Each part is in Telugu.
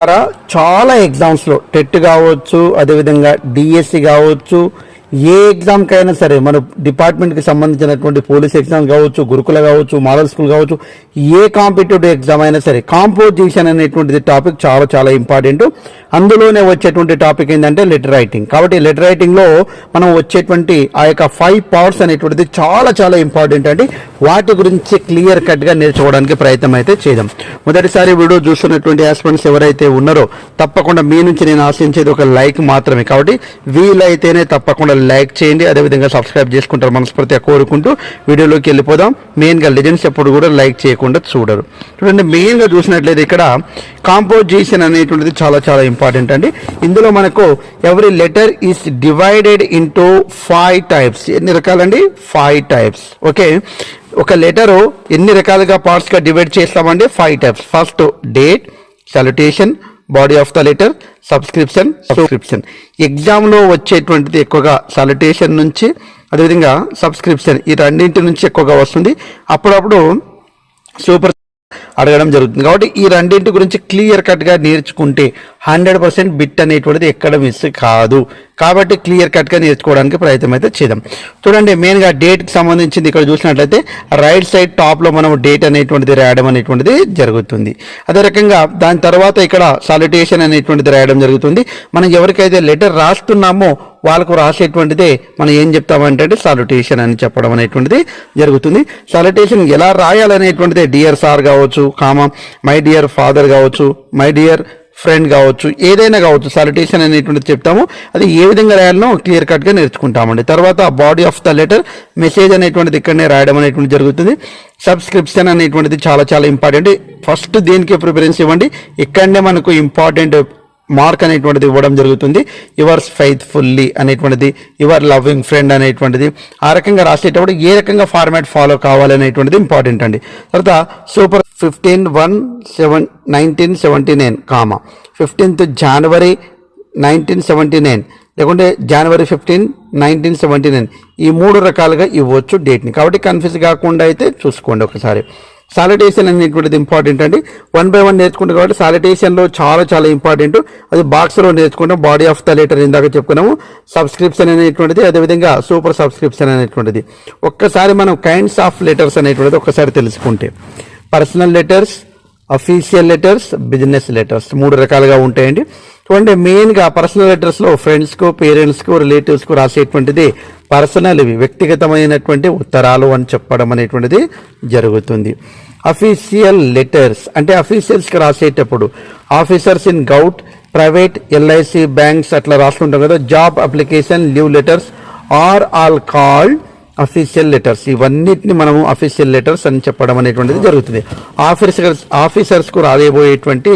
ద్వారా చాలా ఎగ్జామ్స్లో టెట్ కావచ్చు అదేవిధంగా డిఎస్సి కావచ్చు ఏ ఎగ్జామ్కైనా సరే మన డిపార్ట్మెంట్కి సంబంధించినటువంటి పోలీస్ ఎగ్జామ్ కావచ్చు గురుకుల కావచ్చు మోడల్ స్కూల్ కావచ్చు ఏ కాంపిటేటివ్ ఎగ్జామ్ అయినా సరే కాంపోజిషన్ అనేటువంటిది టాపిక్ చాలా చాలా ఇంపార్టెంట్ అందులోనే వచ్చేటువంటి టాపిక్ ఏంటంటే లెటర్ రైటింగ్ కాబట్టి లెటర్ రైటింగ్లో మనం వచ్చేటువంటి ఆ యొక్క ఫైవ్ పార్ట్స్ అనేటువంటిది చాలా చాలా ఇంపార్టెంట్ అండి. వాటి గురించి క్లియర్ కట్గా నేర్చుకోవడానికి ప్రయత్నం అయితే చేద్దాం. మొదటిసారి వీడియో చూస్తున్నటువంటి ఆస్పిరెంట్స్ ఎవరైతే ఉన్నారో తప్పకుండా మీ నుంచి నేను ఆశించేది ఒక లైక్ మాత్రమే. కాబట్టి వీలైతేనే తప్పకుండా లైక్ చేయండి అదేవిధంగా సబ్స్క్రైబ్ చేసుకుంటారు మనస్ఫూర్తిగా కోరుకుంటూ వీడియోలోకి వెళ్ళిపోదాం. మెయిన్గా లెజెండ్స్ ఎప్పుడు కూడా లైక్ చేయకుండా చూడరు. చూడండి మెయిన్గా చూసినట్లయితే ఇక్కడ కాంపోజిషన్ అనేటువంటిది చాలా చాలా ఇంపార్టెంట్ అండి. ఇందులో మనకు ఎవరి letter is divided into five types ఎన్ని రకాలండి? ఫైవ్ టైప్స్ ఓకే ఒక లెటరు ఎన్ని రకాలుగా పార్ట్స్గా డివైడ్ చేస్తామండి? Five types first date salutation body of the letter subscription subscription ఎగ్జామ్లో వచ్చేటువంటిది ఎక్కువగా సాలిటేషన్ నుంచి అదేవిధంగా సబ్స్క్రిప్షన్ ఈ రెండింటి నుంచి ఎక్కువగా వస్తుంది. అప్పుడప్పుడు సూపర్ అడగడం జరుగుతుంది. కాబట్టి ఈ రెండింటి గురించి క్లియర్ కట్గా నేర్చుకుంటే హండ్రెడ్ పర్సెంట్ బిట్ అనేటువంటిది ఎక్కడ మిస్ కాదు. కాబట్టి క్లియర్ కట్గా నేర్చుకోవడానికి ప్రయత్నం అయితే చేద్దాం. చూడండి మెయిన్గా డేట్కి సంబంధించింది ఇక్కడ చూసినట్లయితే రైట్ సైడ్ టాప్లో మనం డేట్ అనేటువంటిది రాయడం అనేటువంటిది జరుగుతుంది. అదే రకంగా దాని తర్వాత ఇక్కడ సాలిటేషన్ అనేటువంటిది రాయడం జరుగుతుంది. మనం ఎవరికైతే లెటర్ రాస్తున్నామో వాళ్ళకు రాసేటువంటిదే మనం ఏం చెప్తామంటే సాలిటేషన్ అని చెప్పడం అనేటువంటిది జరుగుతుంది. సాలిటేషన్ ఎలా రాయాలనేటువంటిదే డియర్ సార్ కావచ్చు కామా మై డియర్ ఫాదర్ కావచ్చు మై డియర్ ఫ్రెండ్ కావచ్చు ఏదైనా కావచ్చు సాలిటేషన్ అనేటువంటిది చెప్తాము. అది ఏ విధంగా రాయాలనో క్లియర్ కట్గా నేర్చుకుంటామండి. తర్వాత body of the letter message అనేటువంటిది ఇక్కడనే రాయడం అనేటువంటిది జరుగుతుంది. సబ్స్క్రిప్షన్ అనేటువంటిది చాలా చాలా ఇంపార్టెంట్ ఫస్ట్ దేనికి ప్రిఫరెన్స్ ఇవ్వండి? ఇక్కడనే మనకు ఇంపార్టెంట్ మార్క్ అనేటువంటిది ఇవ్వడం జరుగుతుంది. యువర్ ఫెయిత్ఫుల్లీ అనేటువంటిది యువర్ లవింగ్ ఫ్రెండ్ అనేటువంటిది. ఆ రకంగా రాసేటప్పుడు ఏ రకంగా ఫార్మాట్ ఫాలో కావాలనేటువంటిది ఇంపార్టెంట్ అండి. తర్వాత super fifteen one seven nineteen seventy nine comma fifteenth January nineteen seventy nine లేకుంటే January fifteen nineteen seventy nine ఈ మూడు రకాలుగా ఇవ్వచ్చు డేట్ని కాబట్టి కన్ఫ్యూజ్ కాకుండా అయితే చూసుకోండి ఒకసారి. సాలిటేషన్ అనేటువంటిది ఇంపార్టెంట్ అండి. వన్ బై వన్ నేర్చుకుంటాం కాబట్టి సాలిటేషన్లో చాలా చాలా ఇంపార్టెంట్ అది బాక్స్లో నేర్చుకుంటాం. బాడీ ఆఫ్ ద లెటర్ ఇందాక చెప్పుకున్నాము. సబ్స్క్రిప్షన్ అనేటువంటిది అదేవిధంగా సూపర్ సబ్స్క్రిప్షన్ అనేటువంటిది. ఒక్కసారి మనం కైండ్స్ ఆఫ్ లెటర్స్ అనేటువంటిది ఒక్కసారి తెలుసుకుంటే. Personal letters official letters business letters మూడు రకాలుగా ఉంటాయండి. చూడండి మెయిన్గా పర్సనల్ లెటర్స్లో ఫ్రెండ్స్కు పేరెంట్స్కు రిలేటివ్స్కు రాసేటువంటిది పర్సనల్ ఇవి. వ్యక్తిగతమైనటువంటి ఉత్తరాలు అని చెప్పడం అనేటువంటిది జరుగుతుంది. అఫీషియల్ లెటర్స్ అంటే అఫీషియల్స్కి రాసేటప్పుడు officers in govt private LIC banks అట్లా రాస్తుంటాం కదా. Job application leave letters are all called official letters ఇవన్నిటిని మనము అఫీషియల్ లెటర్స్ అని చెప్పడం అనేటువంటిది జరుగుతుంది. ఆఫీసర్స్ ఆఫీసర్స్కు రాయబోయేటువంటి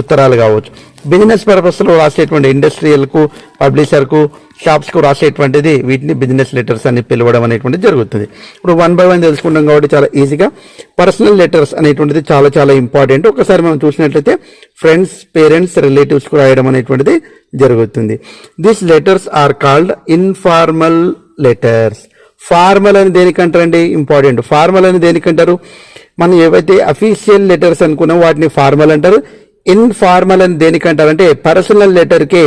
ఉత్తరాలు కావచ్చు. బిజినెస్ పర్పస్లో రాసేటువంటి ఇండస్ట్రియల్కు పబ్లిషర్కు షాప్స్కు రాసేటువంటిది వీటిని బిజినెస్ లెటర్స్ అని పిలవడం అనేటువంటిది జరుగుతుంది. ఇప్పుడు వన్ బై వన్ తెలుసుకుంటాం కాబట్టి చాలా ఈజీగా పర్సనల్ లెటర్స్ అనేటువంటిది చాలా చాలా ఇంపార్టెంట్ ఒకసారి మనం చూసినట్లయితే ఫ్రెండ్స్ పేరెంట్స్ రిలేటివ్స్కు రాయడం అనేటువంటిది జరుగుతుంది. This letters are called informal letters formal అని దేనికంటారండి ఇంపార్టెంట్. ఫార్మల్ అని దేనికంటారు మనం ఏవైతే అఫీషియల్ లెటర్స్ అనుకున్నాం వాటిని ఫార్మల్ అంటారు. ఇన్ఫార్మల్ అని దేనికంటారంటే పర్సనల్ లెటర్కే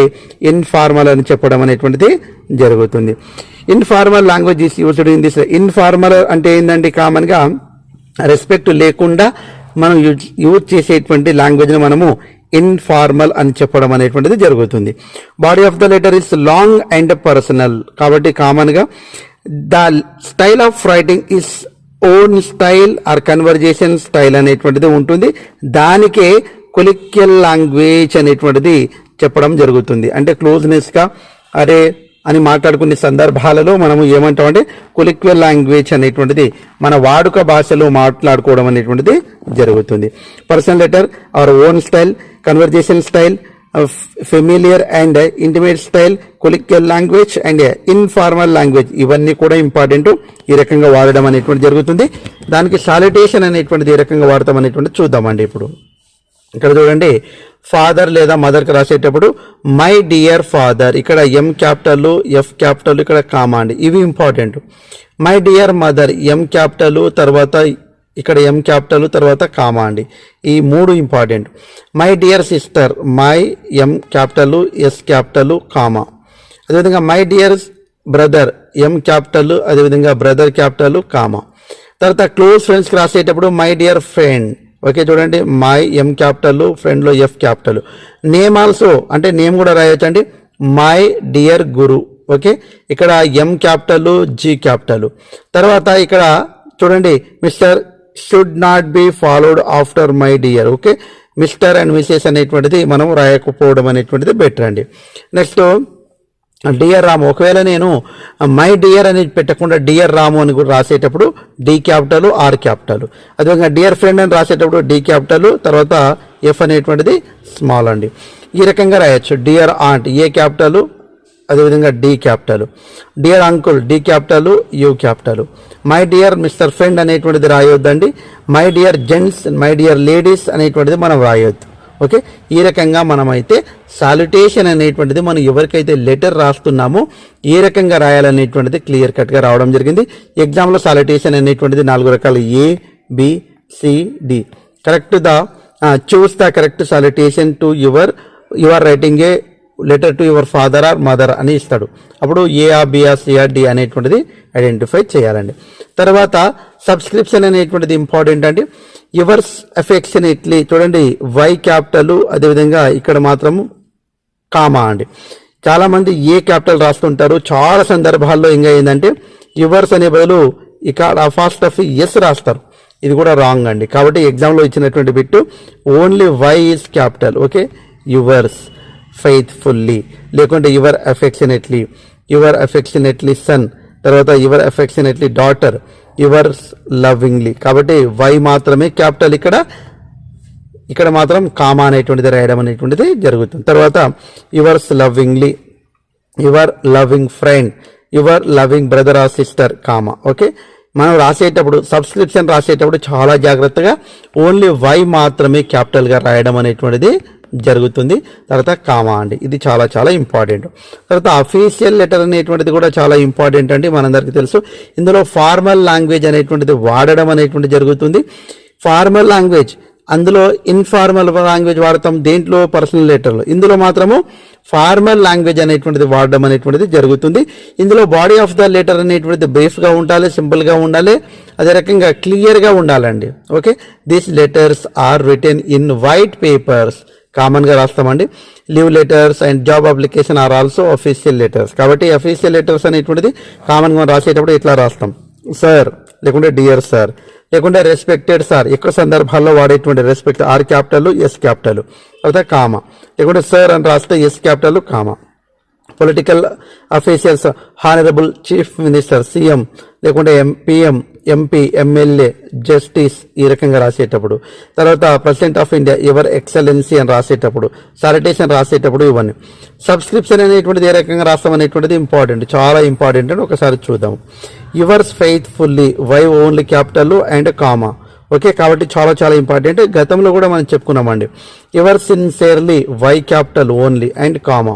ఇన్ఫార్మల్ అని చెప్పడం అనేటువంటిది జరుగుతుంది. Informal language is used in this. Informal అంటే ఏంటంటే కామన్గా రెస్పెక్ట్ లేకుండా మనం యూజ్ యూజ్ చేసేటువంటి లాంగ్వేజ్ని మనము ఇన్ఫార్మల్ అని చెప్పడం అనేటువంటిది జరుగుతుంది. Body of the letter is long and personal. కాబట్టి కామన్గా the style of writing is own style or conversation style అనేటువంటిది ఉంటుంది. దానికే కొలిక్యల్ లాంగ్వేజ్ అనేటువంటిది చెప్పడం జరుగుతుంది. అంటే క్లోజ్నెస్గా అరే అని మాట్లాడుకునే సందర్భాలలో మనము ఏమంటామంటే కొలిక్వల్ లాంగ్వేజ్ అనేటువంటిది మన వాడుక భాషలో మాట్లాడుకోవడం అనేటువంటిది జరుగుతుంది. Personal letter our own style conversation style familiar and intimate style colloquial language and informal language ఇవన్నీ కూడా ఇంపార్టెంట్ ఈ రకంగా వాడడం అనేటువంటి జరుగుతుంది. దానికి సాలిటేషన్ అనేటువంటిది ఏ రకంగా వాడతాం అనేటువంటి చూద్దామండి ఇప్పుడు. ఇక్కడ చూడండి ఫాదర్ లేదా మదర్కి రాసేటప్పుడు మై డియర్ ఫాదర్ ఇక్కడ ఎం క్యాపిటల్ ఎఫ్ క్యాపిటల్ ఇక్కడ కామా అండి. ఇవి important my dear mother M capital తర్వాత ఇక్కడ ఎం క్యాపిటల్ తర్వాత కామా అండి. ఈ మూడు important my dear sister my M capital S capital comma. అదేవిధంగా my dear brother M capital అదేవిధంగా బ్రదర్ క్యాపిటల్ కామా. తర్వాత క్లోజ్ ఫ్రెండ్స్కి రాసేటప్పుడు మై డియర్ ఫ్రెండ్ ఓకే చూడండి. మై ఎం క్యాపిటల్ ఫ్రెండ్లో ఎఫ్ క్యాపిటల్ నేమ్ ఆల్సో అంటే నేమ్ కూడా రాయొచ్చు అండి మై డియర్ గురు ఓకే ఇక్కడ ఎం క్యాపిటల్ జీ క్యాపిటల్ తర్వాత ఇక్కడ చూడండి Mr should not be followed after my dear okay Mr and Mrs అనేటువంటిది మనం రాయకపోవడం అనేటువంటిది బెటర్ అండి. నెక్స్ట్ డియర్ రాము ఒకవేళ నేను మై డియర్ అనేది పెట్టకుండా డియర్ రాము అని కూడా రాసేటప్పుడు డి క్యాపిటల్ ఆర్ క్యాపిటల్ అదేవిధంగా డియర్ ఫ్రెండ్ అని రాసేటప్పుడు డి క్యాపిటల్ తర్వాత ఎఫ్ అనేటువంటిది స్మాల్ అండి. ఈ రకంగా రాయొచ్చు. డియర్ ఆంట్ ఏ క్యాపిటల్ అదేవిధంగా D capital. Dear uncle D capital U capital. My dear Mr friend అనేటువంటిది రాయొద్దండి. My dear gents my dear ladies అనేటువంటిది మనం రాయొద్దు. ఓకే? ఈ రకంగా మనమైతే సాల్యుటేషన్ అనేటువంటిది మనం ఎవరికైతే లెటర్ రాస్తున్నామో ఏ రకంగా రాయాలనేటువంటిది క్లియర్ కట్గా రావడం జరిగింది. ఎగ్జామ్లో సాల్యుటేషన్ అనేటువంటిది నాలుగు రకాలు A B correct the? Choose the correct salutation to your your writing a letter to your father or mother అని ఇస్తాడు. అప్పుడు A B C or D అనేటువంటిది ఐడెంటిఫై చేయాలండి. తర్వాత సబ్స్క్రిప్షన్ అనేటువంటిది ఇంపార్టెంట్ అండి. యువర్స్ అఫెక్షనేట్లీ చూడండి వై క్యాపిటల్ అదేవిధంగా ఇక్కడ మాత్రం కామా అండి. చాలా మంది ఏ క్యాపిటల్ రాస్తుంటారు చాలా సందర్భాల్లో ఇంకా ఏంటంటే యువర్స్ అనే బదులు ఇక్కడ ఫాస్ట్ ఆఫ్ ఎస్ రాస్తారు. ఇది కూడా రాంగ్ అండి. కాబట్టి ఎగ్జామ్లో ఇచ్చినటువంటి bit only Y is capital okay? Yours. Faithfully లేకుంటే your affectionately your affectionately son తర్వాత your affectionately daughter yours lovingly కాబట్టి వై మాత్రమే క్యాపిటల్ ఇక్కడ. ఇక్కడ మాత్రం కామా అనేటువంటిది రాయడం అనేటువంటిది జరుగుతుంది. తర్వాత yours lovingly your loving friend your loving brother or sister comma. Okay? మనం రాసేటప్పుడు సబ్స్క్రిప్షన్ రాసేటప్పుడు చాలా జాగ్రత్తగా ఓన్లీ వై మాత్రమే క్యాపిటల్గా రాయడం అనేటువంటిది జరుగుతుంది. తర్వాత కామా అండి. ఇది చాలా చాలా ఇంపార్టెంట్. తర్వాత అఫీషియల్ లెటర్ అనేటువంటిది కూడా చాలా ఇంపార్టెంట్ అండి. మనందరికీ తెలుసు. ఇందులో ఫార్మల్ లాంగ్వేజ్ అనేటువంటిది వాడడం అనేటువంటిది జరుగుతుంది. ఫార్మల్ లాంగ్వేజ్ అందులో ఇన్ఫార్మల్ లాంగ్వేజ్ వాడతాం. దేంట్లో? పర్సనల్ లెటర్లు ఇందులో మాత్రము ఫార్మల్ లాంగ్వేజ్ అనేటువంటిది వాడడం అనేటువంటిది జరుగుతుంది. ఇందులో బాడీ ఆఫ్ ద లెటర్ అనేటువంటిది బ్రీఫ్గా ఉండాలి సింపుల్గా ఉండాలి. అదే రకంగా క్లియర్గా ఉండాలండి. Okay these letters are written in white papers కామన్గా రాస్తామండి. Leave letters and job application are also official letters కాబట్టి అఫీషియల్ లెటర్స్ అనేటువంటిది కామన్గా రాసేటప్పుడు ఇట్లా రాస్తాం. సార్ లేకుంటే డియర్ సార్ లేకుంటే రెస్పెక్టెడ్ సార్ ఎక్కువ సందర్భాల్లో వాడేటువంటి respect R capital S capital తర్వాత కామా? లేకుంటే సార్ అని రాస్తే S capital comma? Political officials honourable chief minister CM లేకుంటే ఎంపీఎం ఎంపీ ఎమ్మెల్యే జస్టిస్ ఈ రకంగా రాసేటప్పుడు. తర్వాత president of India your excellency అని రాసేటప్పుడు సాలిటేషన్ రాసేటప్పుడు ఇవన్నీ. సబ్స్క్రిప్షన్ అనేటువంటిది ఏ రకంగా రాస్తాం అనేటువంటిది ఇంపార్టెంట్ చాలా ఇంపార్టెంట్ అని ఒకసారి చూద్దాం. Yours faithfully Y only capital and comma okay కాబట్టి చాలా చాలా ఇంపార్టెంట్ గతంలో కూడా మనం చెప్పుకున్నామండి. Your sincerely Y capital only and comma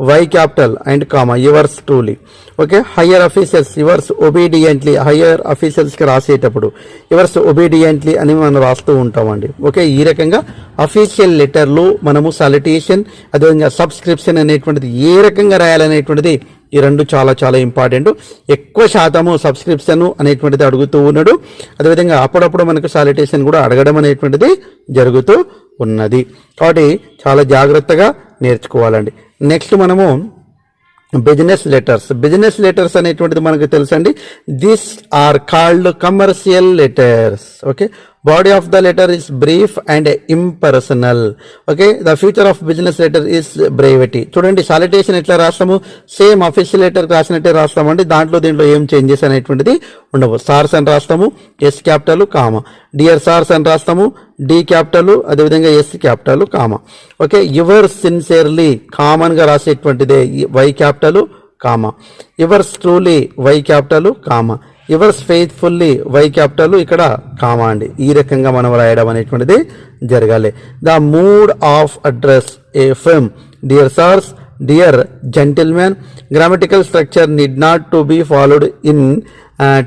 Y capital and comma yours truly okay higher officials yours obediently higher అఫీషియల్స్కి రాసేటప్పుడు యువర్స్ ఒబీడియంట్లీ అని మనం రాస్తూ ఉంటామండి. ఓకే ఈ రకంగా అఫీషియల్ లెటర్లు మనము సాలిటేషన్ అదేవిధంగా సబ్స్క్రిప్షన్ అనేటువంటిది ఏ రకంగా రాయాలనేటువంటిది ఈ రెండు చాలా చాలా ఇంపార్టెంట్ ఎక్కువ శాతము సబ్స్క్రిప్షన్ అనేటువంటిది అడుగుతూ ఉన్నాడు. అదేవిధంగా అప్పుడప్పుడు మనకు సాలిటేషన్ కూడా అడగడం అనేటువంటిది జరుగుతూ ఉన్నది. కాబట్టి చాలా జాగ్రత్తగా నేర్చుకోవాలండి. నెక్స్ట్ మనము బిజినెస్ లెటర్స్. బిజినెస్ లెటర్స్ అనేటువంటిది మనకు తెలుసండి. This are called commercial letters okay body of the letter is brief and impersonal okay the future of business letter is brevity చూడండి సాలిటేషన్ ఎట్లా రాస్తాము? సేమ్ అఫీషియల్ లెటర్ రాసినట్టే రాస్తామండి. దాంట్లో దీంట్లో ఏం చేంజెస్ అనేటువంటిది ఉండవు. సార్స్ అని రాస్తాము S capital comma dear sirs అని రాస్తాము డి క్యాపిటల్ అదేవిధంగా S capital comma okay your sincerely కామన్గా రాసేటువంటిదే Y capital comma yours truly Y capital comma yours faithfully Y capital ఇక్కడ కామా అండి. ఈ రకంగా మనం రాయడం అనేటువంటిది జరగాలి. The mood of address a film dear sirs dear gentlemen grammatical structure need not to be followed in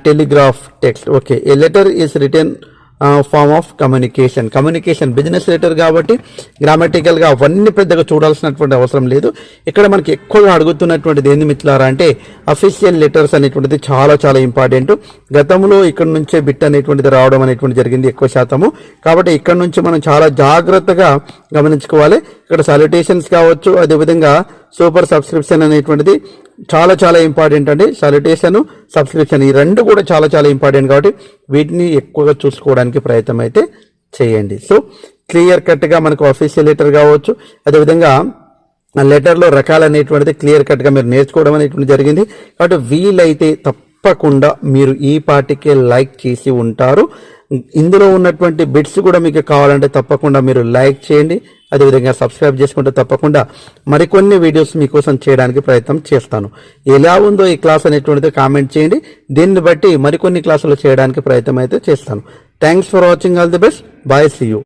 telegraph text okay a letter is return form of communication communication business letter కాబట్టి గ్రామటికల్గా అవన్నీ పెద్దగా చూడాల్సినటువంటి అవసరం లేదు. ఇక్కడ మనకి ఎక్కువగా అడుగుతున్నటువంటిది ఏంది మిత్రులారా అంటే అఫీషియల్ లెటర్స్ అనేటువంటిది చాలా చాలా ఇంపార్టెంట్ గతంలో ఇక్కడ నుంచే బిట్ అనేటువంటిది రావడం అనేటువంటి జరిగింది ఎక్కువ శాతము. కాబట్టి ఇక్కడ నుంచి మనం చాలా జాగ్రత్తగా గమనించుకోవాలి. ఇక్కడ సాలిటేషన్స్ కావచ్చు అదేవిధంగా సూపర్ సబ్స్క్రిప్షన్ అనేటువంటిది చాలా చాలా ఇంపార్టెంట్ అండి. సాలిటేషన్ సబ్స్క్రిప్షన్ ఈ రెండు కూడా చాలా చాలా ఇంపార్టెంట్ కాబట్టి వీటిని ఎక్కువగా చూసుకోవడానికి ప్రయత్నం అయితే చేయండి. సో క్లియర్ కట్గా మనకు అఫీషియల్ లెటర్ కావచ్చు అదేవిధంగా ఆ లెటర్లో రకాలు అనేటువంటిది క్లియర్ కట్గా మీరు నేర్చుకోవడం అనేటువంటి జరిగింది. కాబట్టి వీలైతే తప్పకుండా మీరు ఈ పార్టీకే లైక్ చేసి ఉంటారు. ఇందులో ఉన్నటువంటి బిట్స్ కూడా మీకు కావాలంటే తప్పకుండా మీరు లైక్ చేయండి. అదేవిధంగా సబ్స్క్రైబ్ చేసుకుంటే తప్పకుండా మరికొన్ని వీడియోస్ మీకోసం చేయడానికి ప్రయత్నం చేస్తాను. ఎలా ఉందో ఈ క్లాస్ అనేటువంటిది కామెంట్ చేయండి. దీన్ని బట్టి మరికొన్ని క్లాసులు చేయడానికి ప్రయత్నం అయితే చేస్తాను. Thanks for watching all the best bye see you